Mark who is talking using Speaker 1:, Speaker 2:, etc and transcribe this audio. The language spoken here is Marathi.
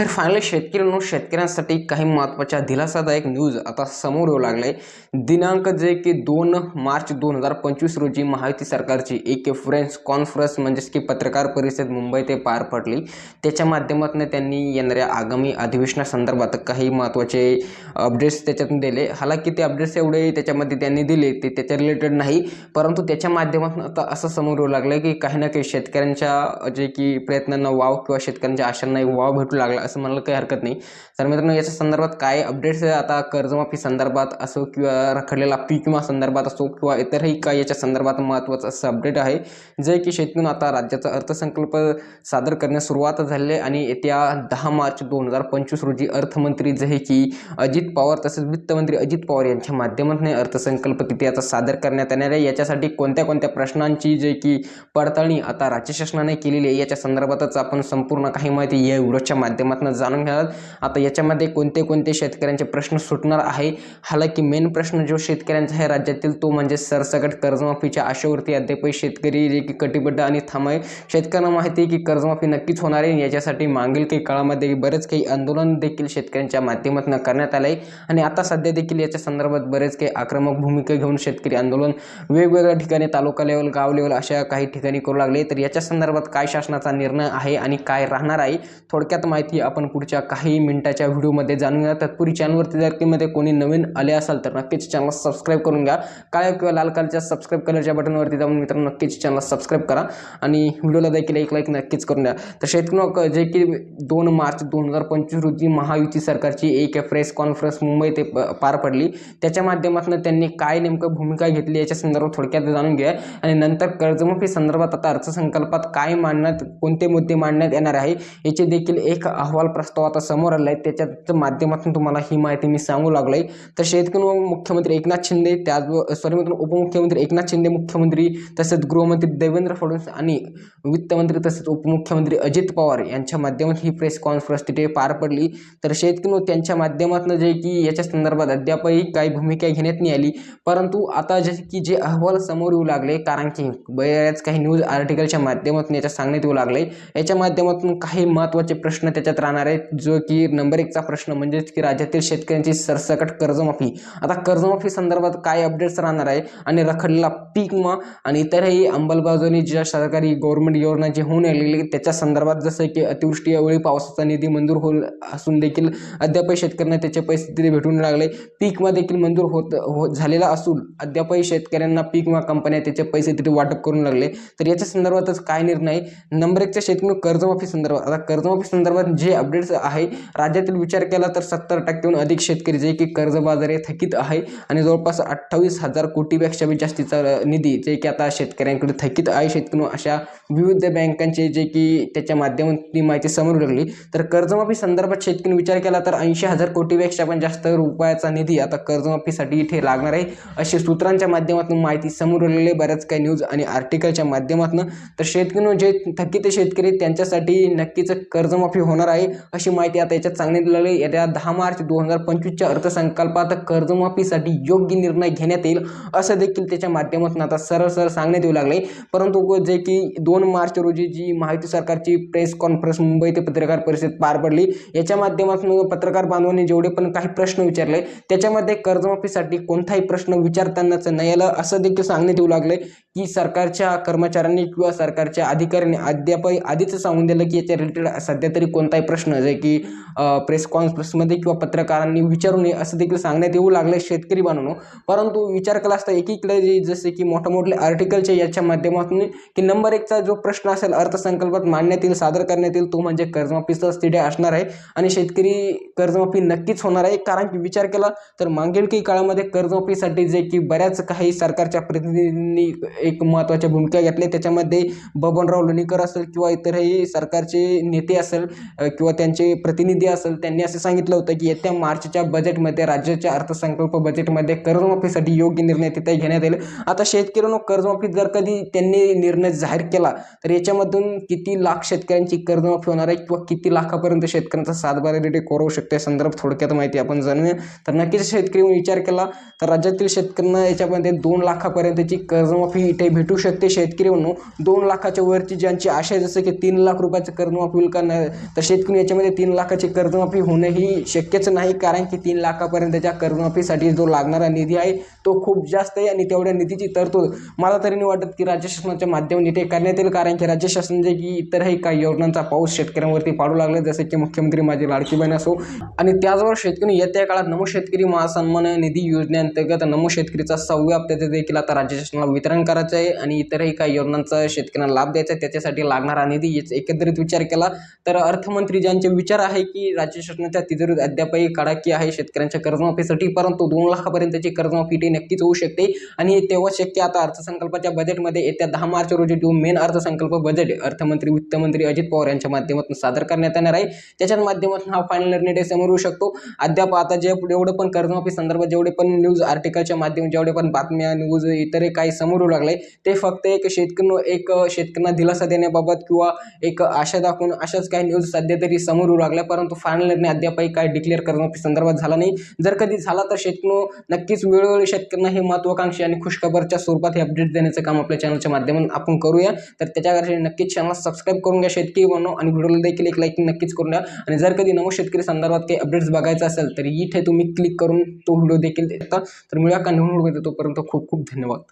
Speaker 1: अखेर फायनली शेतकऱ्यांनो शेतकऱ्यांसाठी काही महत्त्वाच्या दिलासादायक न्यूज आता समोर येऊ लागले. दिनांक जे की दोन मार्च दोन हजार पंचवीस रोजी महायुती सरकारची एक फ्रेंच कॉन्फरन्स म्हणजेच की पत्रकार परिषद मुंबई ते पार पडली. त्याच्या माध्यमातून त्यांनी येणाऱ्या आगामी अधिवेशनासंदर्भात काही महत्त्वाचे अपडेट्स त्याच्यातून दिले. हालाकी ते अपडेट्स एवढे त्याच्यामध्ये त्यांनी दिले ते त्याच्या रिलेटेड नाही. परंतु त्याच्या माध्यमातून आता असं समोर येऊ लागलं की काही ना काही शेतकऱ्यांच्या जे की प्रयत्नांना वाव किंवा शेतकऱ्यांच्या आशांना एक वाव भेटू लागला असं म्हणायला काही हरकत नाही. तर मित्रांनो याच्या संदर्भात काय अपडेट्स आता कर्जमाफी संदर्भात असो किंवा रखडलेला पीक विमा संदर्भात असो किंवा इतरही काय याच्या संदर्भात महत्त्वाचं असं अपडेट आहे. जे की शेतकऱ्यांना आता राज्याचा अर्थसंकल्प सादर करण्यास सुरुवात झाली आहे आणि येत्या दहा मार्च दोन हजार पंचवीस रोजी अर्थमंत्री जे की अजित पवार तसेच वित्तमंत्री अजित पवार यांच्या माध्यमातून अर्थसंकल्प किती आता सादर करण्यात येणार आहे? याच्यासाठी कोणत्या कोणत्या प्रश्नांची जे की पडताळणी आता राज्य शासनाने केलेली आहे याच्या संदर्भातच आपण संपूर्ण काही माहिती या व्हिडिओच्या माध्यमातून जाणून घेणार आता याच्यामध्ये कोणते कोणते शेतकऱ्यांचे प्रश्न सुटणार आहे? हालाकी मेन प्रश्न जो शेतकऱ्यांचा आहे राज्यातील तो म्हणजे सरसकट कर्जमाफीच्या आशेवरती अद्यापही शेतकरी जे की कटिबद्ध आणि थांब. आहे शेतकऱ्यांना माहिती आहे की कर्जमाफी नक्कीच होणार आहे. याच्यासाठी मागील काही काळामध्ये बरेच काही आंदोलन देखील शेतकऱ्यांच्या माध्यमातून करण्यात आलं आहे आणि आता सध्या देखील याच्या संदर्भात बरेच काही आक्रमक भूमिका घेऊन शेतकरी आंदोलन वेगवेगळ्या ठिकाणी तालुका लेवल गाव लेवल अशा काही ठिकाणी करू लागले. तर याच्या संदर्भात काय शासनाचा निर्णय आहे आणि काय राहणार आहे? थोडक्यात माहिती आपण पुढच्या काही मिनिटाच्या व्हिडिओमध्ये जाणून घ्या तत्पूर्वी चॅनलवरती जर मध्ये कोणी नवीन आले असाल तर नक्कीच चॅनल सबस्क्राईब करून घ्या. काळ्या किंवा लाल कलरच्या सबस्क्राईब कलरच्या बटनवरती जाऊन मित्रांनो नक्कीच चॅनल सबस्क्राईब करा आणि व्हिडिओला देखील एक लाईक नक्कीच करून द्या. तर शेतकरी जे की दोन मार्च दोन हजार पंचवीस रोजी महायुती सरकारची एक प्रेस कॉन्फरन्स मुंबई ते प- पार पडली. त्याच्या माध्यमातून त्यांनी काय नेमकं भूमिका घेतली याच्या संदर्भात थोडक्यात जाणून घ्या आणि नंतर कर्जमाफी संदर्भात आता अर्थसंकल्पात काय मांडण्यात कोणते मुद्दे मांडण्यात येणार आहे याचे देखील एक अहवाल प्रस्ताव आता समोर आला आहे त्याच्या माध्यमातून तुम्हाला ही माहिती मी सांगू लागलो आहे तर शेतकरी मुख्यमंत्री एकनाथ शिंदे त्याच सॉरी मित्रांनो उपमुख्यमंत्री एकनाथ शिंदे मुख्यमंत्री तसेच गृहमंत्री देवेंद्र फडणवीस आणि वित्तमंत्री तसेच उपमुख्यमंत्री अजित पवार यांच्या माध्यमातून ही प्रेस कॉन्फरन्स तिथे पार पडली. तर शेतकरी त्यांच्या माध्यमातून जे की याच्या संदर्भात अद्यापही काही भूमिका घेण्यात नाही आली. परंतु आता जे की जे अहवाल समोर येऊ लागले कारण की बऱ्याच काही न्यूज आर्टिकलच्या माध्यमातून याच्या सांगण्यात येऊ लागले. याच्या माध्यमातून काही महत्त्वाचे प्रश्न त्याच्यात राहणार आहे जो की नंबर एकचा प्रश्न म्हणजेच की राज्यातील शेतकऱ्यांची सरसकट कर्जमाफी. आता कर्जमाफी संदर्भात काय अपडेट्स राहणार आहे आणि रखडलेला पीक मग आणि इतरही अंमलबजावणी ज्या सरकारी गव्हर्नमेंट योजना जे होऊन आलेली त्याच्या संदर्भात जसं की अतिवृष्टी यावेळी पावसाचा निधी मंजूर होईल असून देखील अद्यापही शेतकऱ्यांना त्याचे पैसे तिथे भेटून लागले पीक विमा देखील मंजूर होत हो झालेला असून अद्यापही शेतकऱ्यांना पीक विमा कंपन्या त्याचे पैसे तिथे वाटप करून लागले तर याच्या संदर्भातच काय निर्णय? नंबर एकच्या शेतकरी कर्जमाफी संदर्भात आता कर्जमाफी संदर्भात जे अपडेट्स आहे राज्यातील विचार केला तर सत्तर टक्क्याहून अधिक शेतकरी जे की कर्जबाजारी थकीत आहे आणि जवळपास अठ्ठावीस हजार कोटीपेक्षा बी जास्तीचा निधी जे की आता शेतकऱ्यांकडे थकीत आहे. शेतकरी अशा विविध बँकांचे जे की त्याच्या माध्यमातून ती माहिती समोर लागली तर कर्जमाफी संदर्भात शेतकरी विचार केला तर ऐंशी हजार कोटीपेक्षा पण जास्त रुपयाचा निधी आता कर्जमाफीसाठी इथे लागणार आहे असे सूत्रांच्या माध्यमातून माहिती समोर आलेली आहे बऱ्याच काही न्यूज आणि आर्टिकलच्या माध्यमातून. तर शेतकरी जे थकीत शेतकरी त्यांच्यासाठी नक्कीच कर्जमाफी होणार आहे. अशी माहिती आता याच्यात सांगण्यात आलेली आहे. येत्या दहा मार्च दोन हजार पंचवीसच्या अर्थसंकल्पात कर्जमाफीसाठी योग्य निर्णय घेण्यात येईल असं देखील त्याच्या माध्यमातून आता सरळ सरळ सांगण्यात येऊ लागले परंतु जे की दोन मार्च रोजी जी महायुती सरकारची प्रेस कॉन्फरन्स मुंबई ते पत्रकार परिषद पार पडली याच्या माध्यमातून पत्रकार बांधवांनी जेवढे पण काही प्रश्न विचारले त्याच्यामध्ये कर्जमाफीसाठी कोणताही प्रश्न विचारतानाच नाही आलं असं देखील सांगण्यात येऊ लागले की सरकारच्या कर्मचाऱ्यांनी किंवा सरकारच्या अधिकाऱ्यांनी अद्याप आधीच सांगून दिलं की याच्या रिलेटेड सध्या तरी कोणताही प्रश्न जे की प्रेस कॉन्फरन्समध्ये किंवा पत्रकारांनी विचारू नये असं देखील सांगण्यात येऊ लागले शेतकरी बनवणं परंतु विचार केला असता एकीकडे जे जसे की मोठमोठे आर्टिकलच्या याच्या माध्यमातून की नंबर एकचा जो प्रश्न असेल अर्थसंकल्पात मांडण्यात येईल सादर करण्यात येईल तो म्हणजे कर्जमाफीचाच तिथे असणार आहे. आणि शेतकरी कर्जमाफी नक्कीच होणार आहे. कारण की विचार केला तर मागील काही काळामध्ये कर्जमाफीसाठी जे की बऱ्याच काही सरकारच्या प्रतिनिधींनी एक महत्त्वाच्या भूमिका घेतल्या. त्याच्यामध्ये बबनराव लोणीकर असेल किंवा इतरही सरकारचे नेते असेल किंवा त्यांचे प्रतिनिधी असेल त्यांनी असं सांगितलं होतं की येत्या मार्चच्या बजेटमध्ये राज्याच्या अर्थसंकल्प बजेटमध्ये कर्जमाफीसाठी योग्य निर्णय तिथे घेण्यात येईल. आता शेतकऱ्यांनो कर्जमाफी जर कधी त्यांनी निर्णय जाहीर केला तर याच्यामधून किती लाख शेतकऱ्यांची कर्जमाफी होणार आहे किंवा किती लाखापर्यंत शेतकऱ्यांचा सातबारा रेटे कोरवू शकते या संदर्भात थोडक्यात माहिती आपण जाणूया. तर नक्कीच शेतकरी विचार केला तर राज्यातील शेतकऱ्यांना याच्यामध्ये दोन लाखापर्यंतची कर्जमाफी इथे भेटू शकते. शेतकरी म्हणून दोन लाखाच्या वरची ज्यांची आशा आहे जसं की तीन लाख रुपयाचं कर्जमाफी होईल का नाही तर शेतकरी याच्यामध्ये तीन लाखाची कर्जमाफी होणं ही शक्यच नाही कारण की तीन लाखापर्यंतच्या कर्जमाफीसाठी जो लागणारा निधी आहे तो खूप जास्त आहे आणि तेवढ्या निधीची तरतूद मला तरी नाही वाटत की राज्य शासनाच्या माध्यमाने ते करण्यात येईल कारण की राज्य शासन जे की इतरही काही योजनांचा पाऊस शेतकऱ्यांवरती पाडू लागला जसे की मुख्यमंत्री माझी लाडकी बहीण असो. आणि त्याचबरोबर शेतकरी येत्या काळात नमो शेतकरी महासन्मान निधी योजनेअंतर्गत नमो शेतकरीचा सहाव्या हप्त्याचे देखील आता राज्य शासनाला वितरण करायचं आहे आणि इतरही काही योजनांचा शेतकऱ्यांना लाभ द्यायचा आहे त्याच्यासाठी लागणारा निधी एकत्रित विचार केला. तर अर्थमंत्री ज्यांचे विचार आहे की राज्य शासनाच्या तिजोरीत अद्यापही कडाकी आहे. शेतकऱ्यांच्या कर्जमाफीसाठी परंतु दोन लाखापर्यंतची कर्जमाफी ती नक्कीच होऊ शकते. आणि हे तेव्हा शक्य आता अर्थसंकल्पाच्या बजेटमध्ये येत्या दहा मार्च रोजी जो मेन अर्थसंकल्प बजेट अर्थमंत्री वित्तमंत्री अजित पवार यांच्या माध्यमातून सादर करण्यात येणार आहे. त्याच्या माध्यमातून हा फायनल निर्णय समोर येऊ शकतो. अद्याप आता जे जेवढं पण कर्जमाफी संदर्भात जेवढे पण न्यूज आर्टिकलच्या माध्यमातून जेवढे पण बातम्या न्यूज इतर काही समोर येऊ लागले ते फक्त एक शेतकरी एक शेतकऱ्यांना दिलासा देण्याबाबत किंवा एक आशा दाखवून अशाच काही न्यूज सध्या तरी समोर येऊ लागला. परंतु फायनल निर्णय अद्यापही काय डिक्लेअर कर्जमाफी संदर्भात झाला नाही. जर कधी झाला तर शेतकनो नक्कीच वेळोवेळी शेतकऱ्यांना हे महत्वाकांक्षी आणि खुशखबरच्या स्वरूपात हे अपडेट देण्याचं काम आपल्या चॅनलच्या माध्यमातून आपण करूया. तर त्याच्यासाठी नक्कीच चॅनल सबस्क्राईब करून घ्या शेतकरी बनव आणि व्हिडिओला देखील एक लाईक नक्कीच करून द्या. आणि जर कधी नमो शेतकरी संदर्भात काही अपडेट्स बघायचं असेल तर इथे तुम्ही क्लिक करून तो व्हिडिओ देखील देता. तर मिळा का देतो तोपर्यंत खूप खूप धन्यवाद.